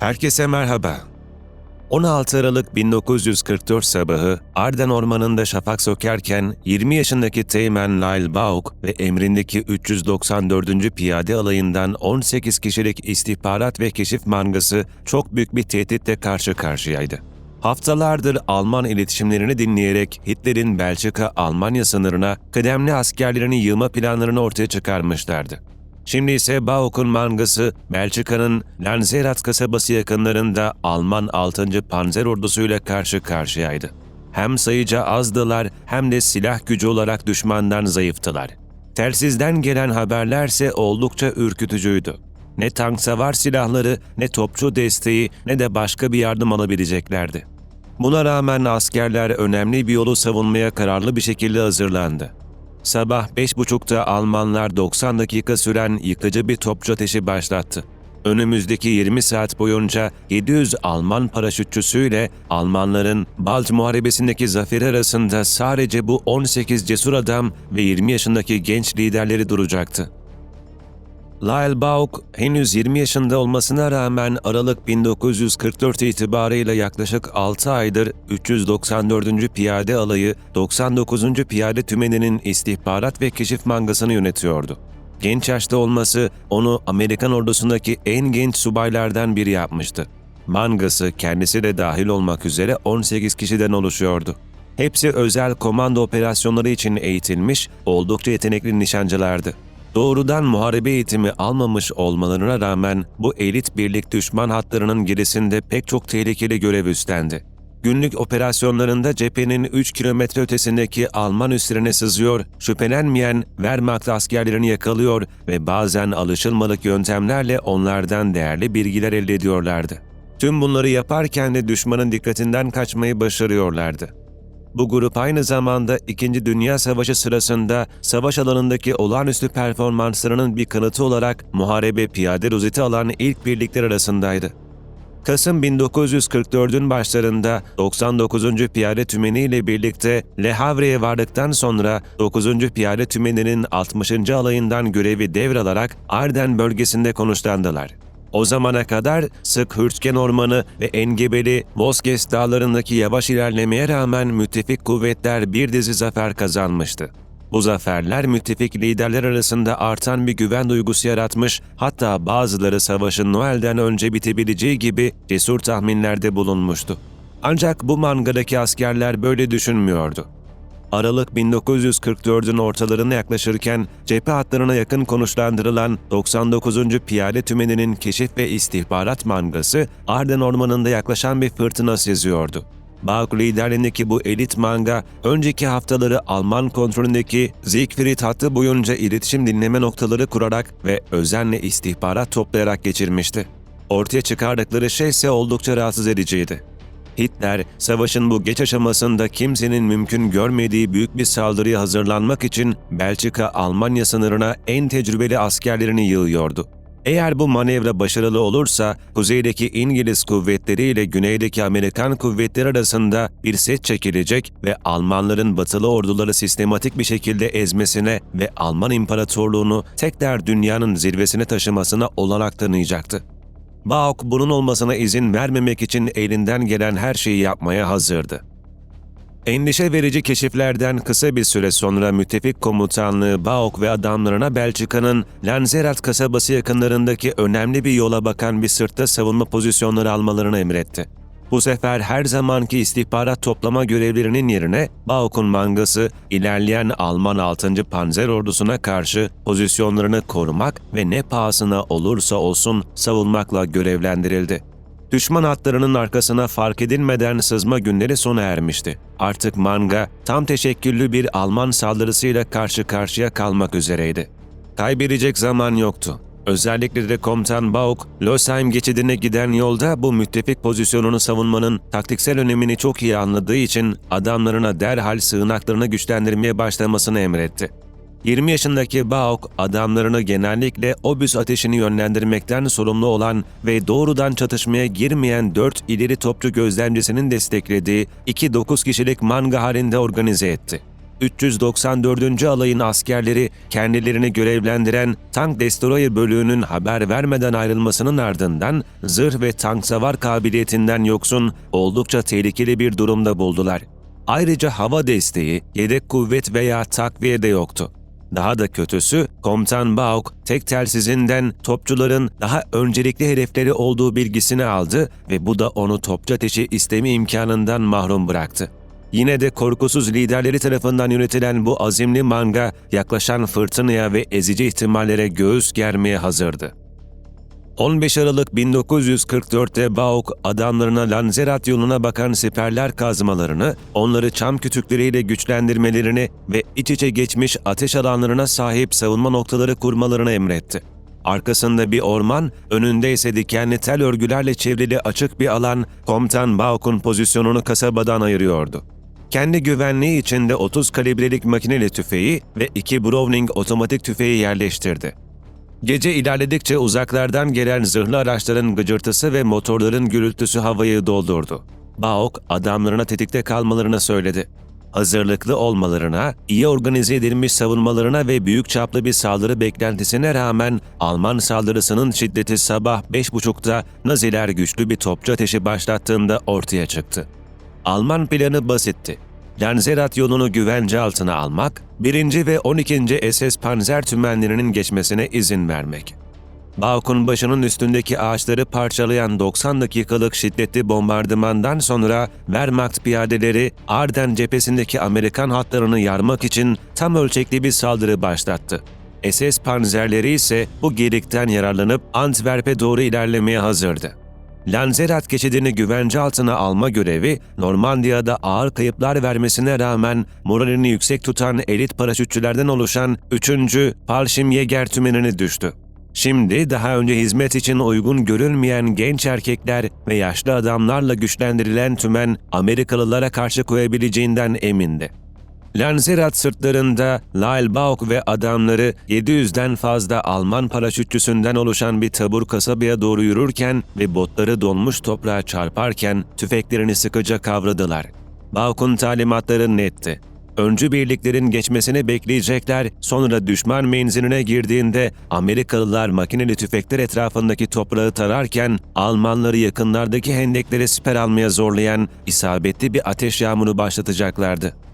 Herkese merhaba. 16 Aralık 1944 sabahı Arden Ormanı'nda şafak sökerken 20 yaşındaki Teğmen Lyle Bauk ve emrindeki 394. Piyade Alayı'ndan 18 kişilik istihbarat ve keşif mangası çok büyük bir tehditle karşı karşıyaydı. Haftalardır Alman iletişimlerini dinleyerek Hitler'in Belçika-Almanya sınırına kıdemli askerlerini yığma planlarını ortaya çıkarmışlardı. Şimdi ise Bauk'un mangası Belçika'nın Lanzerat kasabası yakınlarında Alman 6. Panzer ordusuyla karşı karşıyaydı. Hem sayıca azdılar hem de silah gücü olarak düşmandan zayıftılar. Telsizden gelen haberlerse oldukça ürkütücüydü. Ne tank savar silahları, ne topçu desteği, ne de başka bir yardım alabileceklerdi. Buna rağmen askerler önemli bir yolu savunmaya kararlı bir şekilde hazırlandı. Sabah 5.30'da Almanlar 90 dakika süren yıkıcı bir topçu ateşi başlattı. Önümüzdeki 20 saat boyunca 700 Alman paraşütçüsüyle Almanların Balç Muharebesi'ndeki zaferi arasında sadece bu 18 cesur adam ve 20 yaşındaki genç liderleri duracaktı. Lyle Bauk henüz 20 yaşında olmasına rağmen Aralık 1944 itibarıyla yaklaşık 6 aydır 394. Piyade Alayı 99. Piyade Tümeni'nin istihbarat ve keşif mangasını yönetiyordu. Genç yaşta olması onu Amerikan ordusundaki en genç subaylardan biri yapmıştı. Mangası kendisi de dahil olmak üzere 18 kişiden oluşuyordu. Hepsi özel komando operasyonları için eğitilmiş, oldukça yetenekli nişancılardı. Doğrudan muharebe eğitimi almamış olmalarına rağmen bu elit birlik düşman hatlarının gerisinde pek çok tehlikeli görev üstlendi. Günlük operasyonlarında cephenin 3 kilometre ötesindeki Alman üslerine sızıyor, şüphelenmeyen Wehrmacht askerlerini yakalıyor ve bazen alışılmadık yöntemlerle onlardan değerli bilgiler elde ediyorlardı. Tüm bunları yaparken de düşmanın dikkatinden kaçmayı başarıyorlardı. Bu grup aynı zamanda İkinci Dünya Savaşı sırasında savaş alanındaki olağanüstü performanslarının bir kanıtı olarak muharebe piyade rozeti alan ilk birlikler arasındaydı. Kasım 1944'ün başlarında 99. Piyade Tümeni ile birlikte Le Havre'ye vardıktan sonra 9. Piyade Tümeni'nin 60. alayından görevi devralarak Arden bölgesinde konuşlandılar. O zamana kadar sık Hürtgen Ormanı ve engebeli Vosges dağlarındaki yavaş ilerlemeye rağmen müttefik kuvvetler bir dizi zafer kazanmıştı. Bu zaferler müttefik liderler arasında artan bir güven duygusu yaratmış, hatta bazıları savaşın Noel'den önce bitebileceği gibi cesur tahminlerde bulunmuştu. Ancak bu mangadaki askerler böyle düşünmüyordu. Aralık 1944'ün ortalarına yaklaşırken cephe hatlarına yakın konuşlandırılan 99. Piyade Tümeni'nin keşif ve istihbarat mangası Arden Ormanı'nda yaklaşan bir fırtına seziyordu. Bauk liderliğindeki bu elit manga, önceki haftaları Alman kontrolündeki Siegfried hattı boyunca iletişim dinleme noktaları kurarak ve özenle istihbarat toplayarak geçirmişti. Ortaya çıkardıkları şey ise oldukça rahatsız ediciydi. Hitler, savaşın bu geç aşamasında kimsenin mümkün görmediği büyük bir saldırıya hazırlanmak için Belçika-Almanya sınırına en tecrübeli askerlerini yığıyordu. Eğer bu manevra başarılı olursa, kuzeydeki İngiliz kuvvetleri ile güneydeki Amerikan kuvvetleri arasında bir set çekilecek ve Almanların batılı orduları sistematik bir şekilde ezmesine ve Alman İmparatorluğunu tekrar dünyanın zirvesine taşımasına olanak tanıyacaktı. Bauk bunun olmasına izin vermemek için elinden gelen her şeyi yapmaya hazırdı. Endişe verici keşiflerden kısa bir süre sonra müttefik komutanlığı Bauk ve adamlarına Belçika'nın Lanzerat kasabası yakınlarındaki önemli bir yola bakan bir sırtta savunma pozisyonları almalarını emretti. Bu sefer her zamanki istihbarat toplama görevlerinin yerine Bauk'un mangası ilerleyen Alman 6. Panzer ordusuna karşı pozisyonlarını korumak ve ne pahasına olursa olsun savunmakla görevlendirildi. Düşman hatlarının arkasına fark edilmeden sızma günleri sona ermişti. Artık manga tam teşekküllü bir Alman saldırısıyla karşı karşıya kalmak üzereydi. Kaybedecek zaman yoktu. Özellikle de komutan Bauk, Losheim geçidine giden yolda bu müttefik pozisyonunu savunmanın taktiksel önemini çok iyi anladığı için adamlarına derhal sığınaklarını güçlendirmeye başlamasını emretti. 20 yaşındaki Bauk, adamlarını genellikle obüs ateşini yönlendirmekten sorumlu olan ve doğrudan çatışmaya girmeyen 4 ileri topçu gözlemcisinin desteklediği 2-9 kişilik manga halinde organize etti. 394. alayın askerleri kendilerini görevlendiren tank destroyer bölüğünün haber vermeden ayrılmasının ardından zırh ve tank savar kabiliyetinden yoksun oldukça tehlikeli bir durumda buldular. Ayrıca hava desteği, yedek kuvvet veya takviye de yoktu. Daha da kötüsü, Komutan Bauk tek telsizinden topçuların daha öncelikli hedefleri olduğu bilgisini aldı ve bu da onu topçu ateşi istemi imkanından mahrum bıraktı. Yine de korkusuz liderleri tarafından yönetilen bu azimli manga yaklaşan fırtınaya ve ezici ihtimallere göğüs germeye hazırdı. 15 Aralık 1944'te Bauk adamlarına Lanzerat yoluna bakan siperler kazmalarını, onları çam kütükleriyle güçlendirmelerini ve iç içe geçmiş ateş alanlarına sahip savunma noktaları kurmalarını emretti. Arkasında bir orman, önünde ise dikenli tel örgülerle çevrili açık bir alan, komutan Bauk'un pozisyonunu kasabadan ayırıyordu. Kendi güvenliği içinde 30 kalibrelik makineli tüfeği ve iki Browning otomatik tüfeği yerleştirdi. Gece ilerledikçe uzaklardan gelen zırhlı araçların gıcırtısı ve motorların gürültüsü havayı doldurdu. Baok adamlarına tetikte kalmalarını söyledi. Hazırlıklı olmalarına, iyi organize edilmiş savunmalarına ve büyük çaplı bir saldırı beklentisine rağmen Alman saldırısının şiddeti sabah 5.30'da Naziler güçlü bir topçu ateşi başlattığında ortaya çıktı. Alman planı basitti. Lanzerat yolunu güvence altına almak, 1. ve 12. SS Panzer tümenlerinin geçmesine izin vermek. Bauk'un başının üstündeki ağaçları parçalayan 90 dakikalık şiddetli bombardımandan sonra Wehrmacht piyadeleri Arden cephesindeki Amerikan hatlarını yarmak için tam ölçekli bir saldırı başlattı. SS panzerleri ise bu gedikten yararlanıp Antwerp'e doğru ilerlemeye hazırdı. Lanzerat geçidini güvence altına alma görevi Normandiya'da ağır kayıplar vermesine rağmen moralini yüksek tutan elit paraşütçülerden oluşan 3. Palşimyeger tümenine düştü. Şimdi daha önce hizmet için uygun görülmeyen genç erkekler ve yaşlı adamlarla güçlendirilen tümen Amerikalılara karşı koyabileceğinden emindi. Lanzerat sırtlarında Lyle Bauk ve adamları 700'den fazla Alman paraşütçüsünden oluşan bir tabur kasabaya doğru yürürken ve botları donmuş toprağa çarparken tüfeklerini sıkıca kavradılar. Bauk'un talimatları netti. Öncü birliklerin geçmesini bekleyecekler, sonra düşman menziline girdiğinde Amerikalılar makineli tüfekler etrafındaki toprağı tararken Almanları yakınlardaki hendeklere siper almaya zorlayan isabetli bir ateş yağmuru başlatacaklardı.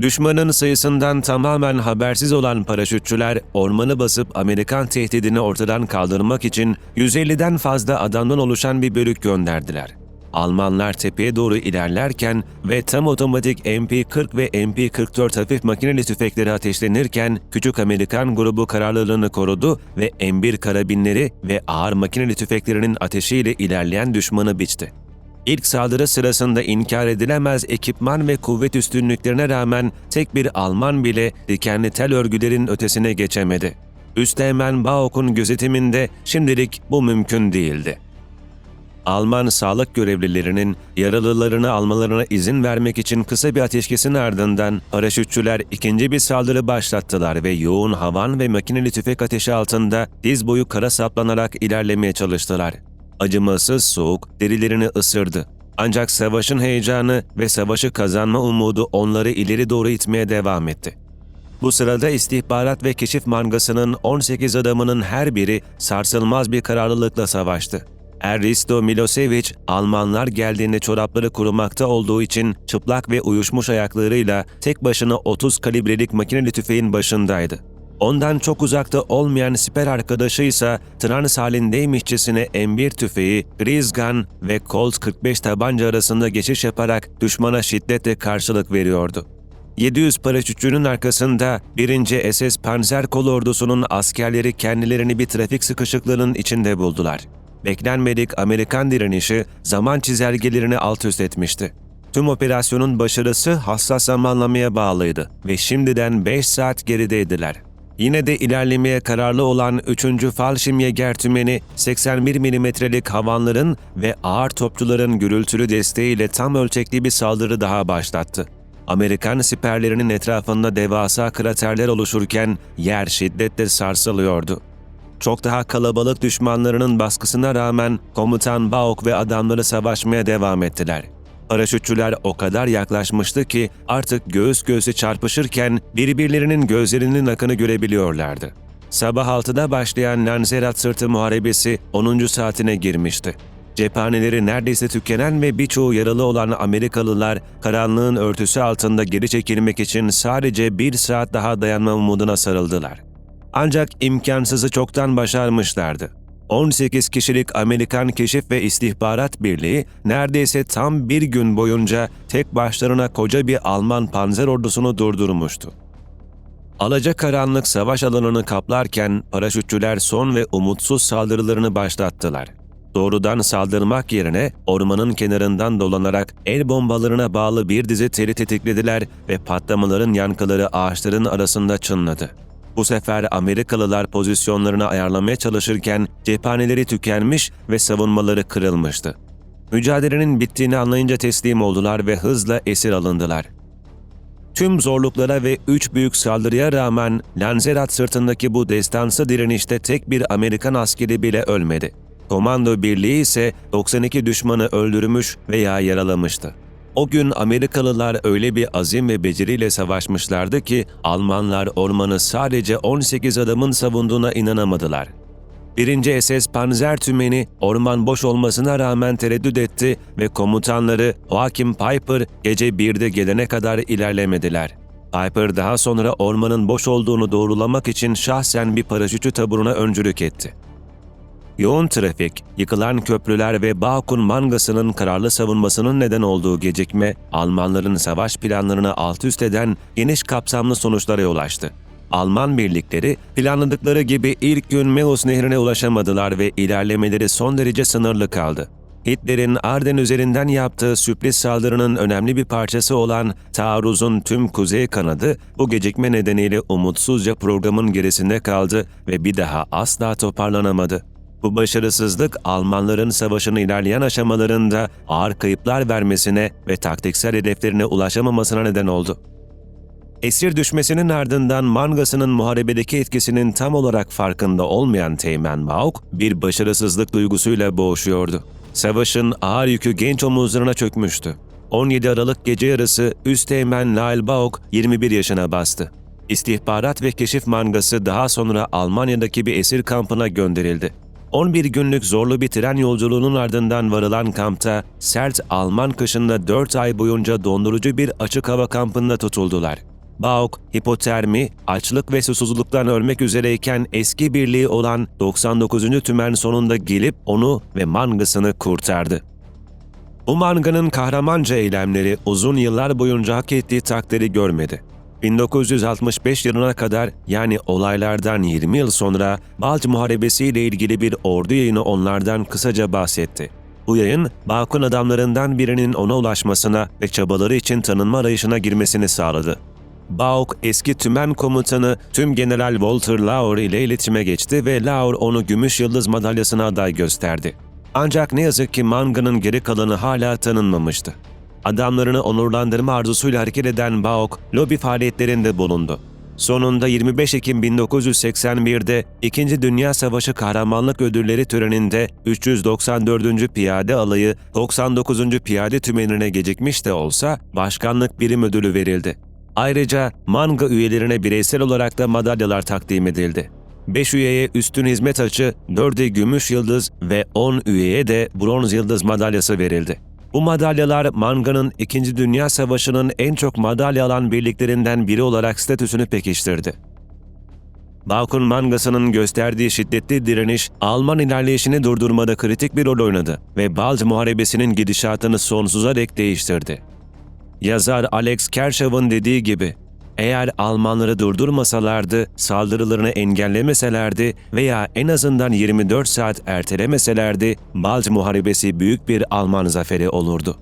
Düşmanın sayısından tamamen habersiz olan paraşütçüler ormanı basıp Amerikan tehdidini ortadan kaldırmak için 150'den fazla adamdan oluşan bir bölük gönderdiler. Almanlar tepeye doğru ilerlerken ve tam otomatik MP-40 ve MP-44 hafif makineli tüfekleri ateşlenirken küçük Amerikan grubu kararlılığını korudu ve M1 karabinleri ve ağır makineli tüfeklerinin ateşiyle ilerleyen düşmanı biçti. İlk saldırı sırasında inkar edilemez ekipman ve kuvvet üstünlüklerine rağmen tek bir Alman bile dikenli tel örgülerin ötesine geçemedi. Üsteğmen Baok'un gözetiminde şimdilik bu mümkün değildi. Alman sağlık görevlilerinin yaralılarını almalarına izin vermek için kısa bir ateşkesin ardından paraşütçüler ikinci bir saldırı başlattılar ve yoğun havan ve makineli tüfek ateşi altında diz boyu kara saplanarak ilerlemeye çalıştılar. Acımasız soğuk derilerini ısırdı. Ancak savaşın heyecanı ve savaşı kazanma umudu onları ileri doğru itmeye devam etti. Bu sırada istihbarat ve keşif mangasının 18 adamının her biri sarsılmaz bir kararlılıkla savaştı. Erristo Milosevic, Almanlar geldiğinde çorapları kurumakta olduğu için çıplak ve uyuşmuş ayaklarıyla tek başına 30 kalibrelik makineli tüfeğin başındaydı. Ondan çok uzakta olmayan siper arkadaşı ise trans halindeymişçesine M1 tüfeği, Grisgun ve Colt 45 tabanca arasında geçiş yaparak düşmana şiddetle karşılık veriyordu. 700 paraşütçünün arkasında 1. SS Panzer Kol Ordusu'nun askerleri kendilerini bir trafik sıkışıklığının içinde buldular. Beklenmedik Amerikan direnişi zaman çizelgelerini alt üst etmişti. Tüm operasyonun başarısı hassas zamanlamaya bağlıydı ve şimdiden 5 saat gerideydiler. Yine de ilerlemeye kararlı olan 3. Fallschirmjäger tümeni 81 milimetrelik havanların ve ağır topçuların gürültülü desteğiyle tam ölçekli bir saldırı daha başlattı. Amerikan siperlerinin etrafında devasa kraterler oluşurken yer şiddetle sarsılıyordu. Çok daha kalabalık düşmanlarının baskısına rağmen komutan Bauk ve adamları savaşmaya devam ettiler. Paraşütçüler o kadar yaklaşmıştı ki artık göğüs göğüse çarpışırken birbirlerinin gözlerinin akını görebiliyorlardı. Sabah 6'da başlayan Lanzerat Sırtı Muharebesi 10. saatine girmişti. Cephaneleri neredeyse tükenen ve birçoğu yaralı olan Amerikalılar karanlığın örtüsü altında geri çekilmek için sadece bir saat daha dayanma umuduna sarıldılar. Ancak imkansızı çoktan başarmışlardı. 18 kişilik Amerikan Keşif ve İstihbarat Birliği neredeyse tam bir gün boyunca tek başlarına koca bir Alman panzer ordusunu durdurmuştu. Alacakaranlık savaş alanını kaplarken paraşütçüler son ve umutsuz saldırılarını başlattılar. Doğrudan saldırmak yerine ormanın kenarından dolanarak el bombalarına bağlı bir dizi teri tetiklediler ve patlamaların yankıları ağaçların arasında çınladı. Bu sefer Amerikalılar pozisyonlarını ayarlamaya çalışırken cephaneleri tükenmiş ve savunmaları kırılmıştı. Mücadelenin bittiğini anlayınca teslim oldular ve hızla esir alındılar. Tüm zorluklara ve üç büyük saldırıya rağmen Lanzerat sırtındaki bu destansı direnişte tek bir Amerikan askeri bile ölmedi. Komando birliği ise 92 düşmanı öldürmüş veya yaralamıştı. O gün Amerikalılar öyle bir azim ve beceriyle savaşmışlardı ki Almanlar ormanı sadece 18 adamın savunduğuna inanamadılar. Birinci SS Panzer Tümeni orman boş olmasına rağmen tereddüt etti ve komutanları Joachim Piper gece 1'de gelene kadar ilerlemediler. Piper daha sonra ormanın boş olduğunu doğrulamak için şahsen bir paraşütçü taburuna öncülük etti. Yoğun trafik, yıkılan köprüler ve Bakun mangasının kararlı savunmasının neden olduğu gecikme, Almanların savaş planlarını alt üst eden geniş kapsamlı sonuçlara yol açtı. Alman birlikleri planladıkları gibi ilk gün Meus nehrine ulaşamadılar ve ilerlemeleri son derece sınırlı kaldı. Hitler'in Arden üzerinden yaptığı sürpriz saldırının önemli bir parçası olan taarruzun tüm kuzey kanadı bu gecikme nedeniyle umutsuzca programın gerisinde kaldı ve bir daha asla toparlanamadı. Bu başarısızlık Almanların savaşın ilerleyen aşamalarında ağır kayıplar vermesine ve taktiksel hedeflerine ulaşamamasına neden oldu. Esir düşmesinin ardından Mangas'ın muharebedeki etkisinin tam olarak farkında olmayan Teğmen Bauk bir başarısızlık duygusuyla boğuşuyordu. Savaşın ağır yükü genç omuzlarına çökmüştü. 17 Aralık gece yarısı Üsteğmen Lail Bauk 21 yaşına bastı. İstihbarat ve keşif mangası daha sonra Almanya'daki bir esir kampına gönderildi. 11 günlük zorlu bir tren yolculuğunun ardından varılan kampta sert Alman kışında 4 ay boyunca dondurucu bir açık hava kampında tutuldular. Bauk, hipotermi, açlık ve susuzluktan ölmek üzereyken eski birliği olan 99. tümen sonunda gelip onu ve mangasını kurtardı. Bu manganın kahramanca eylemleri uzun yıllar boyunca hak ettiği takdiri görmedi. 1965 yılına kadar yani olaylardan 20 yıl sonra Balç Muharebesi ile ilgili bir ordu yayını onlardan kısaca bahsetti. Bu yayın, Bakun adamlarından birinin ona ulaşmasına ve çabaları için tanınma arayışına girmesini sağladı. Bauk eski tümen komutanı Tüm General Walter Laur ile iletişime geçti ve Laur onu Gümüş Yıldız madalyasına aday gösterdi. Ancak ne yazık ki Manga'nın geri kalanı hala tanınmamıştı. Adamlarını onurlandırma arzusuyla hareket eden Bauk, lobi faaliyetlerinde bulundu. Sonunda 25 Ekim 1981'de İkinci Dünya Savaşı Kahramanlık Ödülleri töreninde 394. Piyade Alayı 99. Piyade Tümenine gecikmiş de olsa başkanlık birim ödülü verildi. Ayrıca manga üyelerine bireysel olarak da madalyalar takdim edildi. 5 üyeye üstün hizmet açı, 4'e gümüş yıldız ve 10 üyeye de bronz yıldız madalyası verildi. Bu madalyalar Manga'nın 2. Dünya Savaşı'nın en çok madalya alan birliklerinden biri olarak statüsünü pekiştirdi. Balkun Mangası'nın gösterdiği şiddetli direniş, Alman ilerleyişini durdurmada kritik bir rol oynadı ve Balz Muharebesi'nin gidişatını sonsuza dek değiştirdi. Yazar Alex Kershaw'ın dediği gibi, eğer Almanları durdurmasalardı, saldırılarını engellemeselerdi veya en azından 24 saat ertelemeselerdi, Balç Muharebesi büyük bir Alman zaferi olurdu.